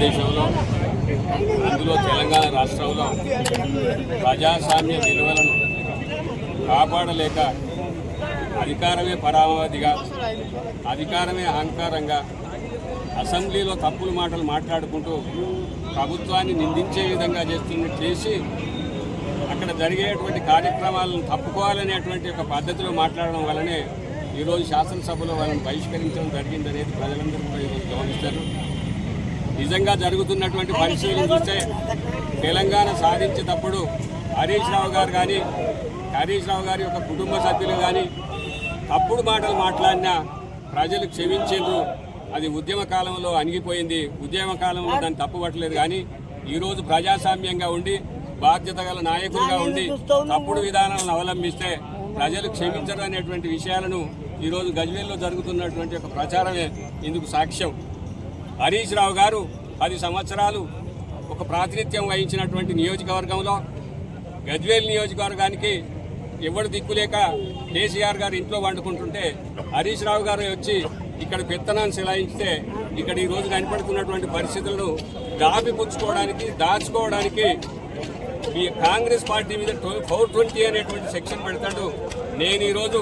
భారతదేశంలో అందులో తెలంగాణ రాష్ట్రంలో ప్రజాస్వామ్య విలువలను కాపాడలేక అధికారమే పరావధిగా అధికారమే అహంకారంగా అసెంబ్లీలో తప్పులు మాటలు మాట్లాడుకుంటూ ప్రభుత్వాన్ని నిందించే విధంగా చేస్తున్న చేసి అక్కడ జరిగేటువంటి కార్యక్రమాలను తప్పుకోవాలనేటువంటి ఒక పద్ధతిలో మాట్లాడడం వల్లనే ఈరోజు శాసనసభలో వాళ్ళని బహిష్కరించడం జరిగిందనేది ప్రజలందరూ కూడా ఈరోజు గమనిస్తారు. నిజంగా జరుగుతున్నటువంటి పరిస్థితులు చూస్తే తెలంగాణ సాధించేటప్పుడు హరీష్ రావు గారు కానీ హరీష్ రావు గారి యొక్క కుటుంబ సభ్యులు కానీ తప్పుడు మాటలు మాట్లాడినా ప్రజలు క్షమించారు అది ఉద్యమ కాలంలో అణిగిపోయింది. ఉద్యమ కాలంలో దాన్ని తప్పుపట్టలేదు కానీ ఈరోజు ప్రజాస్వామ్యంగా ఉండి బాధ్యత గల నాయకులుగా ఉండి తప్పుడు విధానాలను అవలంబిస్తే ప్రజలు క్షమించరు అనేటువంటి విషయాలను ఈరోజు గజ్వేల్లో జరుగుతున్నటువంటి ఒక ప్రచారమే ఇందుకు సాక్ష్యం. హరీష్ రావు గారు పది సంవత్సరాలు ఒక ప్రాతినిధ్యం వహించినటువంటి నియోజకవర్గంలో గజ్వేల్ నియోజకవర్గానికి ఎవడు దిక్కులేక కేసీఆర్ గారు ఇంట్లో వండుకుంటుంటే హరీష్ రావు గారు వచ్చి ఇక్కడ పెత్తనాన్ని శిలాయించితే ఇక్కడ ఈ రోజు కనపడుతున్నటువంటి పరిస్థితులను దాపిపుచ్చుకోవడానికి దాచుకోవడానికి ఈ కాంగ్రెస్ పార్టీ మీద ఫోర్ ట్వంటీ అనేటువంటి సెక్షన్ పెడతాడు. నేను ఈరోజు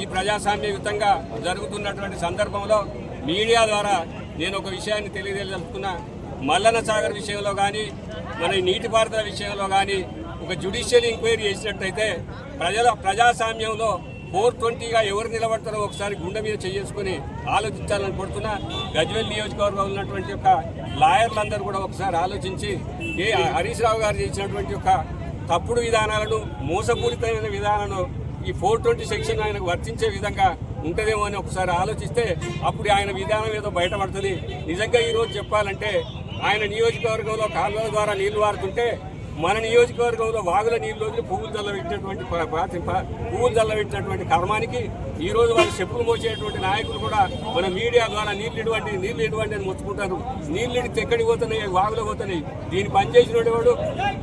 ఈ ప్రజాస్వామ్యయుతంగా జరుగుతున్నటువంటి సందర్భంలో మీడియా ద్వారా నేను ఒక విషయాన్ని తెలియజేయదలుచుకున్నా మల్లన సాగర్ విషయంలో కానీ మన నీటిపారుదల విషయంలో కానీ ఒక జ్యుడిషియల్ ఎంక్వైరీ చేసినట్టయితే ప్రజల ప్రజాస్వామ్యంలో ఫోర్ ట్వంటీగా ఎవరు నిలబడతారో ఒకసారి గుండె మీద చేసుకుని ఆలోచించాలని కోరుతున్నా. గజ్వెల్ నియోజకవర్గంలో ఉన్నటువంటి యొక్క లాయర్లందరూ కూడా ఒకసారి ఆలోచించి ఏ హరీష్ రావు గారు చేసినటువంటి యొక్క తప్పుడు విధానాలను మోసపూరితమైన విధానాలను ఈ ఫోర్ ట్వంటీ సెక్షన్ ఆయనకు వర్తించే విధంగా ఉంటుందేమో అని ఒకసారి ఆలోచిస్తే అప్పుడు ఆయన విధానం ఏదో బయటపడుతుంది. నిజంగా ఈరోజు చెప్పాలంటే ఆయన నియోజకవర్గంలో కాలువల ద్వారా నీళ్ళు వారుతుంటే మన నియోజకవర్గంలో వాగుల నీళ్ళు రోజులు పువ్వులు చల్లబెట్టినటువంటి పువ్వులు చల్లబెట్టినటువంటి కర్మానికి ఈరోజు వాళ్ళు చెప్పులు మోసేటువంటి నాయకులు కూడా మన మీడియా ద్వారా నీళ్ళు ఇటువంటి నీళ్ళు ఇటువంటి అని మొత్తుకుంటారు. నీళ్ళు ఇడితే ఎక్కడికి పోతున్నాయి? వాగులో పోతున్నాయి. దీన్ని పనిచేసినటువంటి వాడు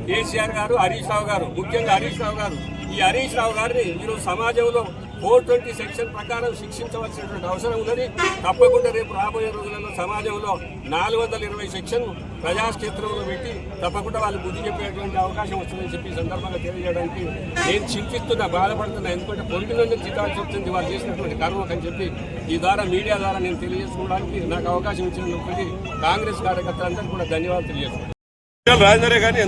కేసీఆర్ గారు హరీష్ రావు గారు. ముఖ్యంగా హరీష్ రావు గారు. ఈ హరీష్ రావు గారిని ఈరోజు సమాజంలో ఫోర్ ట్వంటీ సెక్షన్ ప్రకారం శిక్షించవలసినటువంటి అవసరం ఉందని తప్పకుండా రేపు రాబోయే రోజులలో సమాజంలో నాలుగు వందల ఇరవై సెక్షన్ ప్రజాక్షేత్రంలో పెట్టి తప్పకుండా వాళ్ళు బుద్ధి చెప్పేటువంటి అవకాశం వస్తుందని చెప్పి సందర్భంగా తెలియజేయడానికి నేను చింతిస్తున్నా బాధపడుతున్నా. ఎందుకంటే పొంటి నుండి చిత్తాల్సి వస్తుంది వాళ్ళు చేసినటువంటి కర్మకు అని చెప్పి ఈ ద్వారా మీడియా ద్వారా నేను తెలియజేసుకోవడానికి నాకు అవకాశం ఇచ్చినందుకు కాంగ్రెస్ కార్యకర్తలందరికీ కూడా ధన్యవాదాలు తెలియజేస్తున్నాను. ఈటెల రాజేందరే కానీ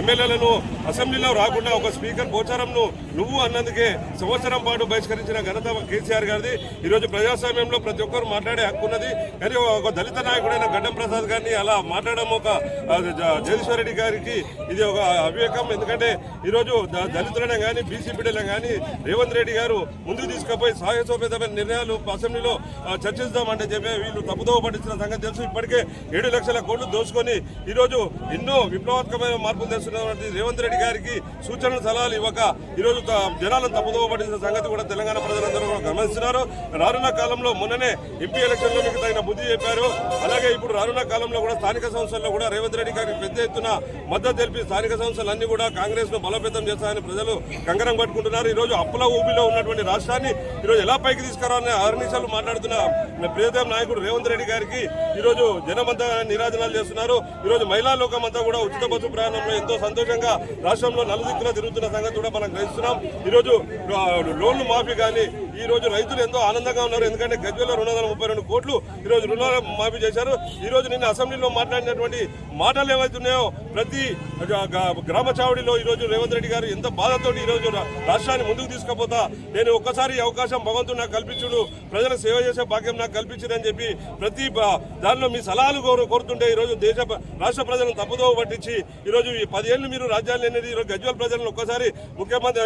ఎమ్మెల్యేలను అసెంబ్లీలో రాకుండా ఒక స్పీకర్ పోచారంను నువ్వు అన్నందుకే సంవత్సరం పాటు బహిష్కరించిన ఘనత కేసీఆర్ గారిది. ఈరోజు ప్రజాస్వామ్యంలో ప్రతి ఒక్కరు మాట్లాడే హక్కు ఉన్నది. కానీ ఒక దళిత నాయకుడైన గడ్డం ప్రసాద్ గారిని అలా మాట్లాడడం ఒక ఆ, జ- రెడ్డి గారికి ఇది ఒక అవివేకం. ఎందుకంటే ఈరోజు ద- దళితులనే కానీ బీసీ బిడ్డలను కానీ రేవంత్ రెడ్డి గారు ముందుకు తీసుకుపోయి సాహసోపేతమైన నిర్ణయాలు అసెంబ్లీలో చర్చిస్తామంటే చెప్పి వీళ్ళు తప్పుదోవ పట్టించిన సంగతి తెలుసు. ఇప్పటికే ఏడు లక్షల కోట్లు దోచుకొని ఈరోజు ఎన్నో విప్లవాత్మకమైన మార్పులు తెస్తున్నటువంటి రేవంత్ రెడ్డి గారికి సూచనలు సలహాలు ఇవ్వక ఈరోజు జనాలను తప్పుదోవ పట్టించిన సంగతి కూడా తెలంగాణ ప్రజలందరూ గమనిస్తున్నారు. రానున్న కాలంలో మొన్ననే ఎంపీ ఎలక్షన్లో మీకు తగిన బుద్ధి చెప్పారు. అలాగే ఇప్పుడు రానున్న కాలంలో కూడా స్థానిక సంస్థల్లో కూడా రేవంత్ రెడ్డి గారికి పెద్ద ఎత్తున మద్దతు తెలిపి స్థానిక సంస్థలన్నీ కూడా కాంగ్రెస్ను బలోపేతం చేస్తారని ప్రజలు కంగరం కట్టుకుంటున్నారు. ఈ రోజు అప్పుల ఊబిలో ఉన్నటువంటి రాష్ట్రాన్ని ఈరోజు ఎలా పైకి తీసుకురావాలని ఆర్నిషాలు మాట్లాడుతున్న ప్రియదేవ్ నాయకుడు రేవంత్ రెడ్డి గారికి ఈరోజు జనమంతా నిరాజనాలు చేస్తున్నారు. ఈరోజు మహిళా లోకం అంతా కూడా ఉచిత బస్సు ప్రయాణంలో ఎంతో సంతోషంగా రాష్ట్రంలో నలుదిక్కులా తిరుగుతున్న సంగతి కూడా మనం గ్రహిస్తున్నాం. ఈరోజు లోన్లు మాఫీ కానీ ఈ రోజు రైతులు ఎంతో ఆనందంగా ఉన్నారు. ఎందుకంటే గజ్వేల్లో రెండు వందల ముప్పై రెండు కోట్లు ఈ రుణాలు మాఫీ చేశారు. ఈ రోజు నిన్న అసెంబ్లీలో మాట్లాడినటువంటి మాటలు ఏవైతున్నాయో ప్రతి గ్రామ చావడిలో ఈ రోజు రేవంత్ రెడ్డి గారు ఎంత బాధతో ఈ రోజు రాష్ట్రాన్ని ముందుకు తీసుకుపోతా నేను ఒక్కసారి అవకాశం భగవంతుడు నాకు కల్పించుడు ప్రజలకు సేవ చేసే భాగ్యం నాకు కల్పించిందని చెప్పి ప్రతి దానిలో మీ సలహాలు కోరు కోరుతుంటే ఈ రోజు దేశ రాష్ట్ర ప్రజలను తప్పుదోవ పట్టించి ఈరోజు ఈ పదేళ్ళు మీరు రాజ్యాలు అనేది ఈ రోజు గజ్వేల్ ప్రజలను ఒక్కసారి ముఖ్యమంత్రి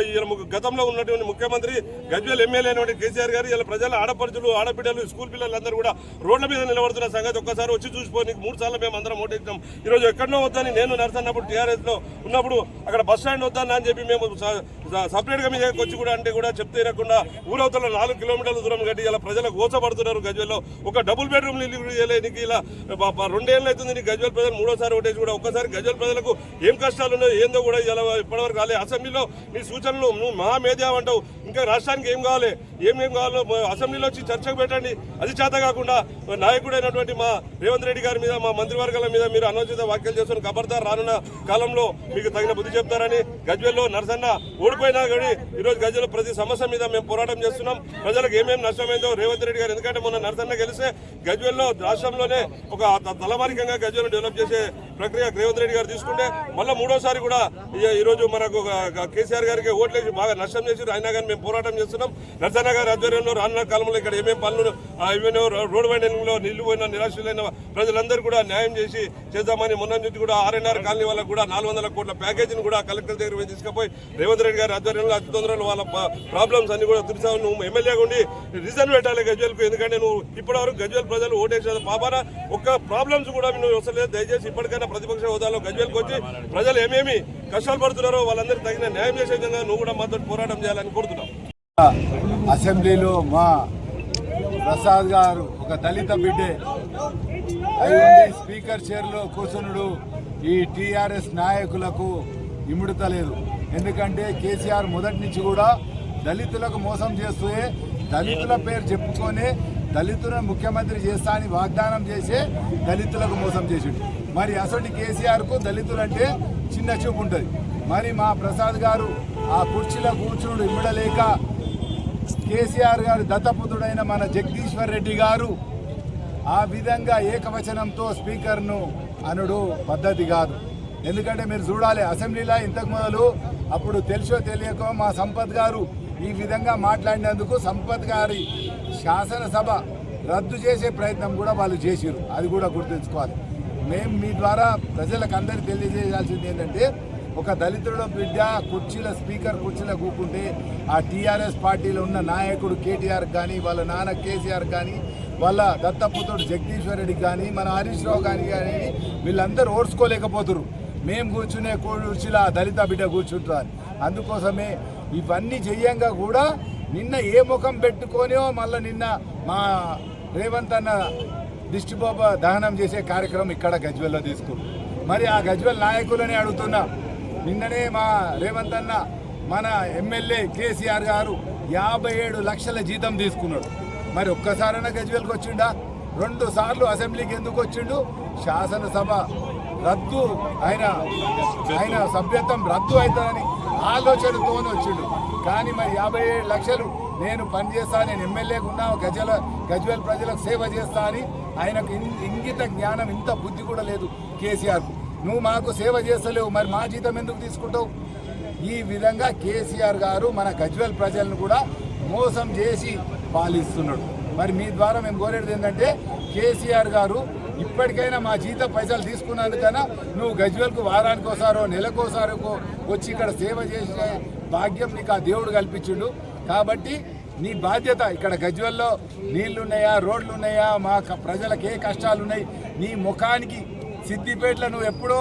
గతంలో ఉన్నటువంటి ముఖ్యమంత్రి గజ్వేల్ ఎమ్మెల్యే అయినటువంటి కేసీఆర్ గారు ఇలా ప్రజల ఆడపడుచులు ఆడబిడ్డలు స్కూల్ పిల్లలందరూ కూడా రోడ్ల మీద నిలబడుతున్న సంగతి ఒక్కసారి వచ్చి చూసిపోయి మూడు సార్లు మేము అందరం ఓటేసినాం ఈ రోజు ఎక్కడో వద్దని నేను నడుస్తున్నప్పుడు టీఆర్ఎస్లో ఉన్నప్పుడు అక్కడ బస్ స్టాండ్ వద్దని అని చెప్పి మేము సపరేట్గా మీ దగ్గరకు వచ్చి కూడా అంటే కూడా చెప్తే ఇరకుండా ఊరవతల నాలుగు కిలోమీటర్ల దూరం కట్టి ఇలా ప్రజలకు ఓచపడుతున్నారు గజ్వేల్లో. ఒక డబుల్ బెడ్రూమ్ ఇల్లు నీకు ఇలా రెండేళ్ళు అవుతుంది నీకు గజ్వేల్ ప్రజలు మూడోసారి ఓటేసి కూడా ఒక్కసారి గజ్వేల్ ప్రజలకు ఏం కష్టాలు ఉన్నాయో ఏందో కూడా ఇలా ఇప్పటివరకు కాలే అసెంబ్లీలో నీ సూచనలు నువ్వు మహా ఇంకా రాష్ట్రానికి ఏం కావాలి? ఏమేమి కావాలో అసెంబ్లీలో వచ్చి చర్చకు పెట్టండి. అది చేత కాకుండా నాయకుడైనటువంటి మా రేవంత్ రెడ్డి గారి మీద మా మంత్రివర్గాల మీద మీరు అనోచిత వ్యాఖ్యలు చేస్తున్న ఖబర్దార్ రానున్న కాలంలో మీకు తగిన బుద్ధి చెప్తారని గజ్వెల్లో నరసన్న ఓడిపోయినా కానీ ఈరోజు గజ్వెల్లో ప్రతి సమస్య మీద మేము పోరాటం చేస్తున్నాం. ప్రజలకు ఏమేమి నష్టమైందో రేవంత్ రెడ్డి గారు ఎందుకంటే మొన్న నరసన్న గెలిస్తే గజ్వెల్లో రాష్ట్రంలోనే ఒక త- తలమానికంగా గజ్వెల్ డెవలప్ చేసే ప్రక్రియ రేవంత్ రెడ్డి గారు తీసుకుంటే మళ్ళీ మూడోసారి కూడా ఈరోజు మనకు ఒక- కేసీఆర్ గారికి ఓట్లేసి బాగా నష్టం చేసి అయినా కానీ మేము పోరాటం చేస్తున్నాం. నర్సన్న గారి ఆధ్వర్యంలో రానున్న కాలంలో ఇక్కడ ఏమేమి పనులు ఏమైనా ఏమేమో రోడ్ వైండింగ్లో నిల్లు పోయిన నిరాశలైన ప్రజలందరూ కూడా న్యాయం చేసి చేద్దామని మొన్న నుంచి కూడా ఆర్ఎన్ఆర్ కాలనీ వాళ్ళకు కూడా నాలుగు వందల కోట్ల ప్యాకేజీని కూడా కలెక్టర్ దగ్గర పోయి తీసుకుపోయి రేవంత్ రెడ్డి గారి ఆధ్వర్యంలో అతి తొందరలో వాళ్ళ ప్రాబ్లమ్స్ అన్ని కూడా తెలుసా నువ్వు ఎమ్మెల్యేగా ఉండి రిజన్ పెట్టాలి గజ్వేల్కు. ఎందుకంటే నువ్వు ఇప్పటివరకు గజ్వేల్ ప్రజలు ఓటేసేది పాపాన ఒక్క ప్రాబ్లమ్స్ కూడా నువ్వు వస్తలేదు దయచేసి ఇప్పటికైనా ప్రతిపక్ష హోదాలో గజ్వేల్కి వచ్చి ప్రజలు ఏమేమి కష్టాలు పడుతున్నారో వాళ్ళందరికీ తగిన న్యాయం చేసే విధంగా నువ్వు కూడా మాతో పోరాటం చేయాలని కోరుతున్నాం. అసెంబ్లీలో మా ప్రసాద్ గారు ఒక దళిత బిడ్డే. అయి స్పీకర్ చైర్లో కూర్చునుడు ఈ టీఆర్ఎస్ నాయకులకు ఇముడతలేదు ఎందుకంటే కేసీఆర్ మొదటి నుంచి కూడా దళితులకు మోసం చేస్తూ దళితుల పేరు చెప్పుకొని దళితులను ముఖ్యమంత్రి చేస్తా అని వాగ్దానం చేసే దళితులకు మోసం చేసిండు. మరి అసలు కేసీఆర్కు దళితులంటే చిన్న చూపు ఉంటుంది. మరి మా ప్రసాద్ గారు ఆ కుర్చీలో కూర్చునుడు ఇమ్మడలేక కేసీఆర్ గారు దత్తపుత్రుడైన మన జగదీశ్వర్ రెడ్డి గారు ఆ విధంగా ఏకవచనంతో స్పీకర్ను అనుడు పద్ధతి కాదు. ఎందుకంటే మీరు చూడాలి అసెంబ్లీలో ఇంతకు మొదలు అప్పుడు తెలుసో తెలియకో మా సంపత్ గారు ఈ విధంగా మాట్లాడినందుకు సంపత్ గారి శాసనసభ రద్దు చేసే ప్రయత్నం కూడా వాళ్ళు చేసిరు అది కూడా గుర్తుంచుకోవాలి. మేము మీ ద్వారా ప్రజలకు అందరికీ తెలియజేయాల్సింది ఏంటంటే ఒక దళితుడు బిడ్డ కుర్చీల స్పీకర్ కుర్చీలో కూకుంటే ఆ టీఆర్ఎస్ పార్టీలో ఉన్న నాయకుడు కేటీఆర్ కానీ వాళ్ళ నాన్న కేసీఆర్ కానీ వాళ్ళ దత్తపుత్రుడు జగదీశ్వర్ రెడ్డి కానీ మన హరీష్ రావు కానీ కానీ వీళ్ళందరూ ఓడ్చుకోలేకపోతున్నారు మేము కూర్చునే కుర్చీలో దళిత బిడ్డ కూర్చుంటారు. అందుకోసమే ఇవన్నీ చెయ్యంగా కూడా నిన్న ఏ ముఖం పెట్టుకొనో మళ్ళీ నిన్న మా రేవంత్ అన్న దిష్టి బాబా దహనం చేసే కార్యక్రమం ఇక్కడ గజ్వెల్లో తీసుకున్నాం మరి ఆ గజ్వెల్ నాయకులని అడుగుతున్నా నిన్ననే మా రేవంత్ అన్న మన ఎమ్మెల్యే కేసీఆర్ గారు యాభై ఏడు లక్షల జీతం తీసుకున్నాడు. మరి ఒక్కసారైనా గజ్వెల్కి వచ్చిండా? రెండు సార్లు అసెంబ్లీకి ఎందుకు వచ్చిండు? శాసనసభ రద్దు ఆయన ఆయన సభ్యత్వం రద్దు అవుతుందని ఆలోచనతో వచ్చిండు. కానీ మరి యాభై ఏడు లక్షలు నేను పనిచేస్తా నేను ఎమ్మెల్యేగా ఉన్నా గజల గజ్వేల్ ప్రజలకు సేవ చేస్తా అని ఆయనకు ఇంగిత జ్ఞానం ఇంత బుద్ధి కూడా లేదు కేసీఆర్కు. నువ్వు మాకు సేవ చేస్తలేవు మరి మా జీతం ఎందుకు తీసుకుంటావు? ఈ విధంగా కేసీఆర్ గారు మన గజ్వేల్ ప్రజలను కూడా మోసం చేసి పాలిస్తున్నాడు. మరి మీ ద్వారా మేము కోరేది ఏంటంటే కేసీఆర్ గారు ఇప్పటికైనా మా జీత పైసలు తీసుకున్నందుకైనా నువ్వు గజ్వేల్కు వారానికోసారో ఒకసారో నెలకోసారో వచ్చి ఇక్కడ సేవ చేసే భాగ్యం నీకు ఆ దేవుడు కల్పించిండు. కాబట్టి నీ బాధ్యత ఇక్కడ గజ్వెల్లో నీళ్ళున్నాయా రోడ్లు ఉన్నాయా మా క- ప్రజలకు ఏ కష్టాలు ఉన్నాయి నీ ముఖానికి సిద్దిపేటలో నువ్వు ఎప్పుడో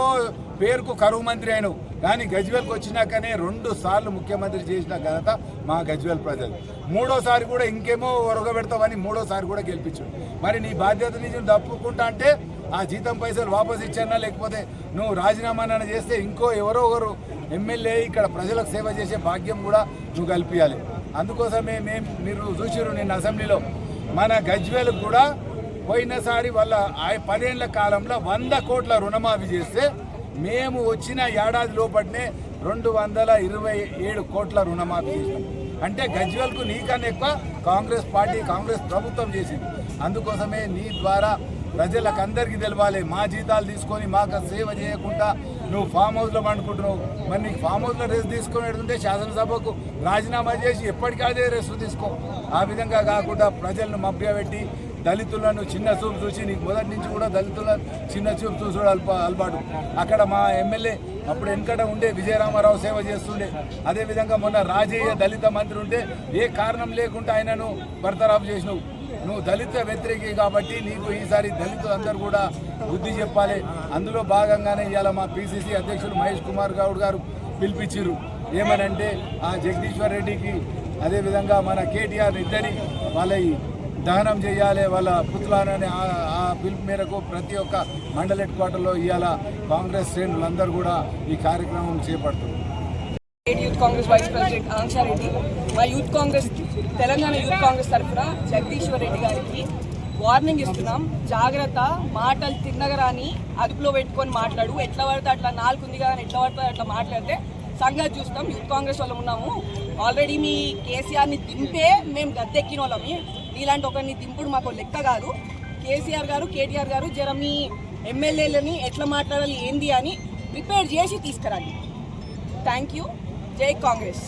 పేరుకు కరువు మంత్రి అయినవు. కానీ గజ్వేల్కి వచ్చినాకనే రెండు సార్లు ముఖ్యమంత్రి చేసిన ఘనత మా గజ్వేల్ ప్రజలు. మూడోసారి కూడా ఇంకేమో ఒరగబెడతావని మూడోసారి కూడా గెలిపించు. మరి నీ బాధ్యత నుంచి తప్పుకుంటా అంటే ఆ జీతం పైసలు వాపస్ ఇచ్చానా లేకపోతే నువ్వు రాజీనామా చేస్తే ఇంకో ఎవరో ఒకరు ఎమ్మెల్యే ఇక్కడ ప్రజలకు సేవ చేసే భాగ్యం కూడా నువ్వు కల్పించాలి అందుకోసమే మేము మీరు చూసిరు నిన్న అసెంబ్లీలో మన గజ్వేలకు కూడా పోయినసారి వాళ్ళ ఆ పదేళ్ళ కాలంలో వంద కోట్ల రుణమాఫీ చేస్తే మేము వచ్చిన ఏడాది లోపటినే రెండు వందల ఇరవై ఏడు కోట్ల రుణమాఫీ చేసినాం. అంటే గజ్వేల్కు నీకన్నా ఎక్కువ కాంగ్రెస్ పార్టీ కాంగ్రెస్ ప్రభుత్వం చేసింది. అందుకోసమే నీ ద్వారా ప్రజలకు అందరికీ తెలవాలి. మా జీతాలు తీసుకొని మాకు సేవ చేయకుండా నువ్వు ఫామ్ హౌస్లో పండుకుంటున్నావు. మరి నీకు ఫామ్ హౌస్లో రెస్ట్ తీసుకునేటుంటే శాసనసభకు రాజీనామా చేసి ఎప్పటికీ అదే రెస్ట్ తీసుకో. ఆ విధంగా కాకుండా ప్రజలను మభ్యపెట్టి దళితులను చిన్న చూపు చూసి నీకు మొదటి నుంచి కూడా దళితులను చిన్న చూపు చూసుడు అల్ప అలవాటు. అక్కడ మా ఎమ్మెల్యే అప్పుడు వెనకట ఉండే విజయరామారావు సేవ చేస్తుండే. అదేవిధంగా మొన్న రాజయ్య దళిత మంత్రి ఉంటే ఏ కారణం లేకుండా ఆయనను బర్తరాఫ్ చేసినావు. నువ్వు దళిత వ్యతిరేకి కాబట్టి నీకు ఈసారి దళితులందరూ కూడా బుద్ధి చెప్పాలి. అందులో భాగంగానే ఇవాళ మా పిసిసి అధ్యక్షులు మహేష్ కుమార్ గౌడ్ గారు పిలిపించారు. ఏమనంటే ఆ జగదీశ్వర్ రెడ్డికి అదేవిధంగా మన కేటీఆర్ ఇద్దరి వాళ్ళ దహనం చేయాలి వాళ్ళ పుత్రులని ఆ- ఆ పిలుపు మేరకు ప్రతి ఒక్క మండల హెడ్ క్వార్టర్లో ఇవాళ కాంగ్రెస్ శ్రేణులందరూ కూడా ఈ కార్యక్రమం చేపడుతున్నారు. Youth Congress vice president Aanksha Reddy మా యూత్ కాంగ్రెస్ తెలంగాణ యూత్ కాంగ్రెస్ తరఫున జగదీశ్వర్ రెడ్డి గారికి వార్నింగ్ ఇస్తున్నాం. జాగ్రత్త మాటలు తిన్నగరాని అదుపులో పెట్టుకొని మాట్లాడు. ఎట్లా పడితే అట్లా నాలుగు ఉంది కదా ఎట్లా పడితే అట్లా మాట్లాడితే సంగతి చూస్తాం. యూత్ కాంగ్రెస్ వాళ్ళు ఉన్నాము. ఆల్రెడీ మీ కేసీఆర్ని దింపే మేము గద్దెక్కిన వాళ్ళమి నీలాంటి ఒకరిని దింపుడు మాకు లెక్క కాదు. కేసీఆర్ గారు కేటీఆర్ గారు జర మీ ఎమ్మెల్యేలని ఎట్లా మాట్లాడాలి ఏంది అని ప్రిపేర్ చేసి తీసుకురండి. థ్యాంక్ యూ జై కాంగ్రెస్!